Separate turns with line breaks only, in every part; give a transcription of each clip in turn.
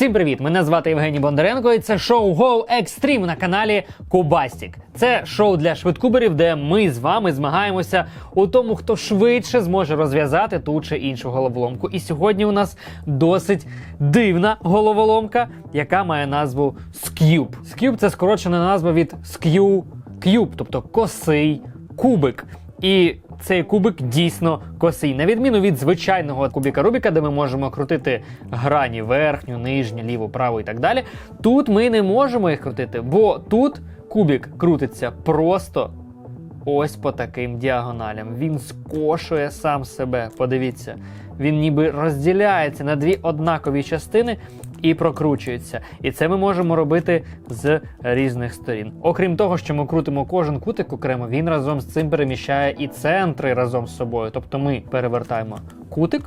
Всім привіт! Мене звати Євгеній Бондаренко, і це шоу Go Extreme на каналі Кубастік. Це шоу для швидкуберів, де ми з вами змагаємося у тому, хто швидше зможе розв'язати ту чи іншу головоломку. І сьогодні у нас досить дивна головоломка, яка має назву Skube. Skube – це скорочена назва від Skew Cube, тобто косий кубик. І цей кубик дійсно косий, на відміну від звичайного кубіка Рубіка, де ми можемо крутити грані верхню, нижню, ліву, праву і так далі. Тут ми не можемо їх крутити, бо тут кубік крутиться просто ось по таким діагоналям. Він скошує сам себе. Подивіться, він ніби розділяється на дві однакові частини. І прокручується. І це ми можемо робити з різних сторін. Окрім того, що ми крутимо кожен кутик окремо, він разом з цим переміщає і центри разом з собою. Тобто ми перевертаємо кутик.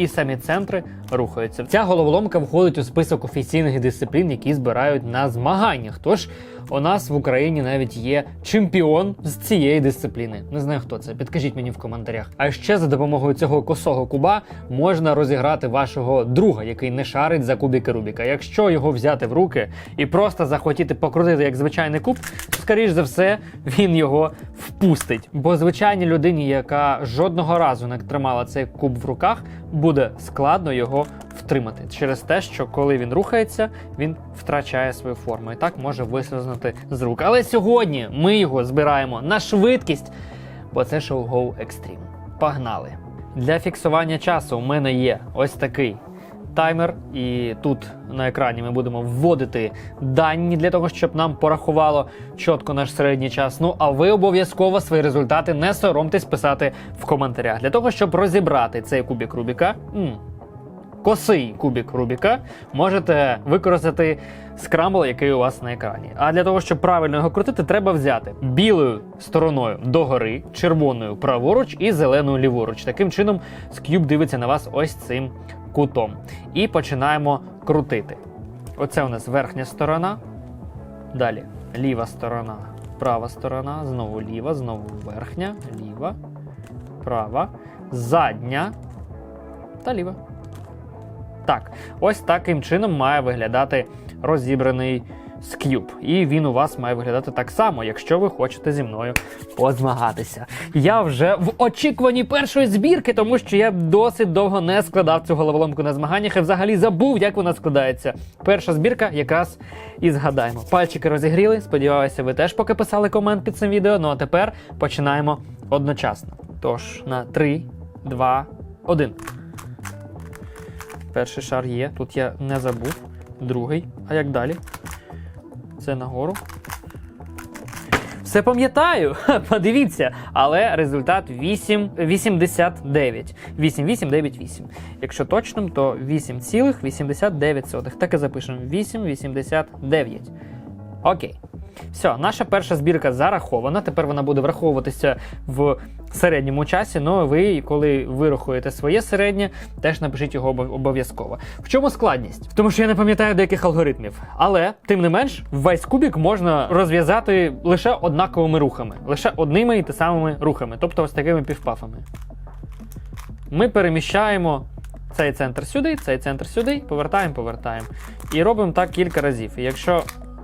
І самі центри рухаються. Ця головоломка входить у список офіційних дисциплін, які збирають на змаганнях. Тож у нас в Україні навіть є чемпіон з цієї дисципліни. Не знаю хто це. Підкажіть мені в коментарях. А ще за допомогою цього косого куба можна розіграти вашого друга, який не шарить за кубики Рубіка. Якщо його взяти в руки і просто захотіти покрутити як звичайний куб, скоріш за все він його впустить. Бо звичайній людині, яка жодного разу не тримала цей куб в руках, буде складно його втримати через те, що коли він рухається, він втрачає свою форму і так може вислизнути з рук. Але сьогодні ми його збираємо на швидкість, бо це шоу Go Extreme. Погнали! Для фіксування часу у мене є ось такий таймер, і тут на екрані ми будемо вводити дані для того, щоб нам порахувало чітко наш середній час. Ну а ви обов'язково свої результати не соромтесь писати в коментарях для того, щоб розібрати цей кубік Рубіка. Косий кубік Рубіка можете використати скрамбл, який у вас на екрані. А для того, щоб правильно його крутити, треба взяти білою стороною догори, червоною праворуч і зеленою ліворуч. Таким чином, скюб дивиться на вас ось цим кутом. І починаємо крутити. Оце у нас верхня сторона. Далі ліва сторона, права сторона, знову ліва, знову верхня, ліва, права, задня та ліва. Так, ось таким чином має виглядати розібраний скюб. І він у вас має виглядати так само, якщо ви хочете зі мною позмагатися. Я вже в очікуванні першої збірки, тому що я досить довго не складав цю головоломку на змаганнях і взагалі забув, як вона складається. Перша збірка якраз і згадаємо. Пальчики розігріли. Сподіваюся, ви теж поки писали комент під цим відео. Ну а тепер починаємо одночасно. Тож на 3, 2, 1. Перший шар є. Тут я не забув. Другий. А як далі? Це нагору. Все пам'ятаю, подивіться, але результат 8, 89. 8898. Якщо точним, то 8,89. Так і запишемо. 8,89. Окей. Все, наша перша збірка зарахована. Тепер вона буде враховуватися в середньому часі. Ну ви, коли вирахуєте своє середнє, теж напишіть його обов'язково. В чому складність? В тому, що я не пам'ятаю деяких алгоритмів. Але тим не менш, весь кубік можна розв'язати лише однаковими рухами, лише одними і те самими рухами, тобто ось такими півпафами. Ми переміщаємо цей центр сюди, цей центр сюди, повертаємо, повертаємо. І робимо так кілька разів. І якщо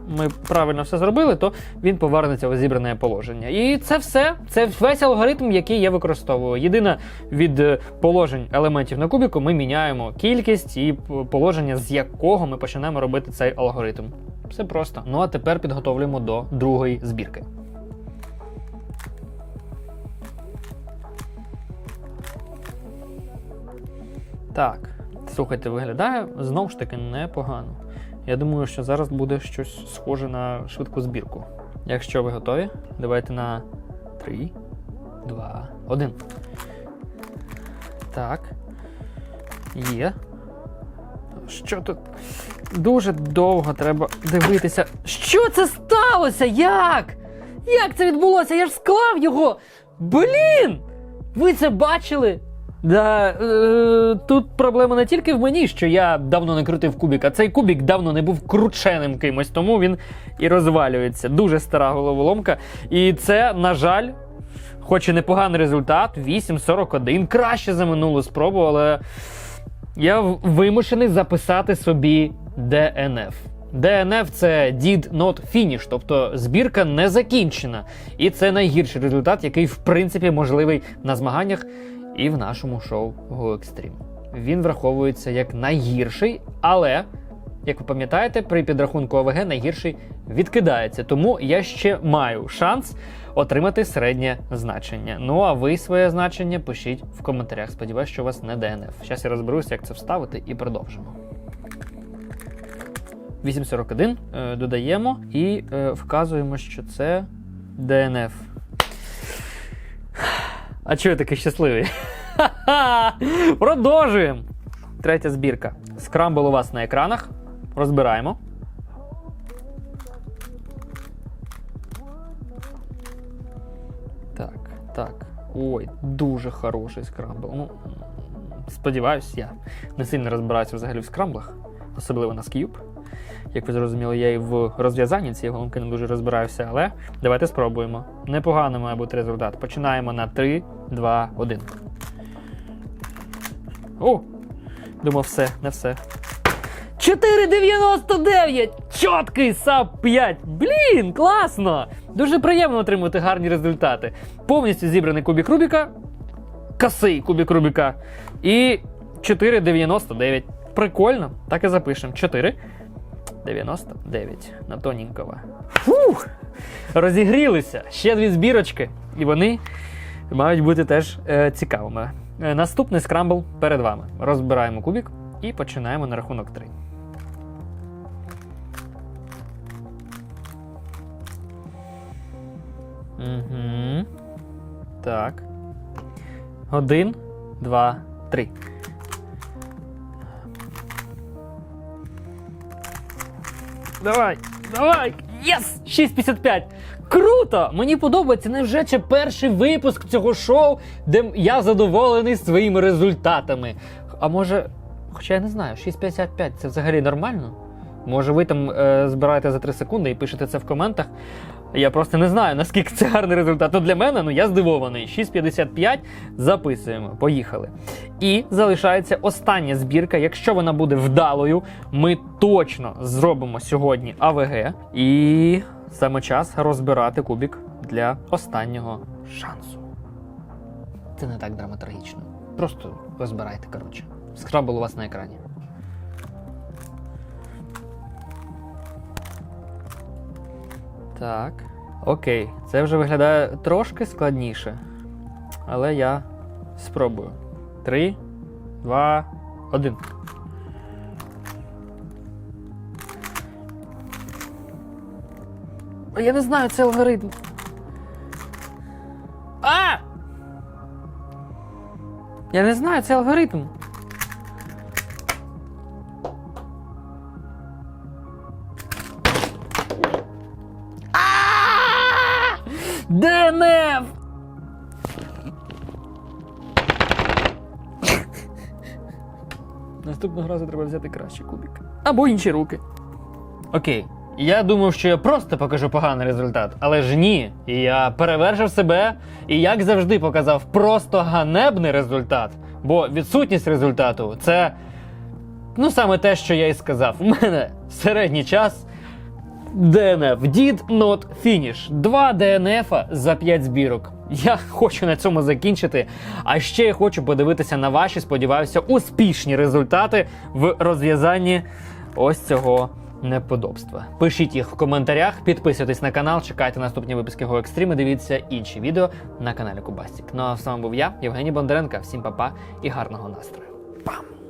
ми правильно все зробили, то він повернеться у зібране положення. І це все. Це весь алгоритм, який я використовую. Єдине від е, положень елементів на кубіку ми міняємо кількість і положення, з якого ми починаємо робити цей алгоритм. Все просто. Ну а тепер підготовлюємо до другої збірки. Так, слухайте, виглядає знову ж таки непогано. Я думаю, що зараз буде щось схоже на швидку збірку. Якщо ви готові, давайте на 3, 2, 1. Так. Є. Що тут? Дуже довго треба дивитися. Що це сталося? Як? Як це відбулося? Я ж склав його! Блін! Ви це бачили? Да, е, тут проблема не тільки в мені, що я давно не крутив кубік, а цей кубік давно не був крученим кимось, тому він і розвалюється. Дуже стара головоломка. І це, на жаль, хоч і непоганий результат, 8.41, краще за минулу спробу, але я вимушений записати собі DNF. DNF це Did Not Finish, тобто збірка не закінчена. І це найгірший результат, який в принципі можливий на змаганнях і в нашому шоу Go Extreme. Він враховується як найгірший, але, як ви пам'ятаєте, при підрахунку ОВГ найгірший відкидається. Тому я ще маю шанс отримати середнє значення. Ну а ви своє значення пишіть в коментарях. Сподіваюсь, що у вас не ДНФ. Зараз я розберуся, як це вставити, і продовжимо. 841 е, додаємо і е, вказуємо, що це ДНФ. А чого я такий щасливий? Продовжуємо. Третя збірка. Скрамбл у вас на екранах. Розбираємо. Так, так. Ой, дуже хороший скрамбл. Ну, сподіваюсь, я не сильно розбираюся взагалі в скрамблах, особливо на скюб. Як ви зрозуміли, я і в розв'язанні цієї головки не дуже розбираюся, але давайте спробуємо. Непогано має бути результат. Починаємо на 3, 2, 1. О! Думав, все, не все. 4,99! Чоткий САП 5! Блін, класно! Дуже приємно отримувати гарні результати. Повністю зібраний кубік Рубіка, косий кубік Рубіка і 4,99. Прикольно, так і запишемо. 4,99 на тоненького. Фух! Розігрілися. Ще дві збірочки, і вони мають бути теж е, цікавими. Е, наступний скрамбл перед вами. Розбираємо кубік і починаємо на рахунок 3. Угу. Так. Один, два, три. Давай, давай! Єс! 6,55! Круто! Мені подобається. Невже чи перший випуск цього шоу, де я задоволений своїми результатами. А може, хоча я не знаю, 6,55 це взагалі нормально? Може, ви там е, збираєте за 3 секунди і пишете це в коментах. Я просто не знаю, наскільки це гарний результат. Ну, для мене ну я здивований. 6,55 записуємо. Поїхали. І залишається остання збірка. Якщо вона буде вдалою, ми точно зробимо сьогодні АВГ. І саме час розбирати кубік для останнього шансу. Це не так драматургічно. Просто розбирайте, коротше. Скрабл у вас на екрані. Так. Окей, це вже виглядає трошки складніше. Але я спробую. Три, два, один. Я не знаю, це алгоритм. А! Я не знаю, це алгоритм. ДНФ! Наступного разу треба взяти кращий кубик. Або інші руки. Окей. Я думав, що я просто покажу поганий результат, але ж ні. Я перевершив себе і, як завжди, показав просто ганебний результат. Бо відсутність результату це ну саме те, що я і сказав. У мене середній час DNF. Did not finish. Два DNF за 5 збірок. Я хочу на цьому закінчити. А ще я хочу подивитися на ваші, сподіваюся, успішні результати в розв'язанні ось цього неподобства. Пишіть їх в коментарях, підписуйтесь на канал, чекайте наступні випуски Go Extreme, дивіться інші відео на каналі Кубастік. Ну а з вами був я, Євгеній Бондаренко. Всім па-па і гарного настрою. Пам!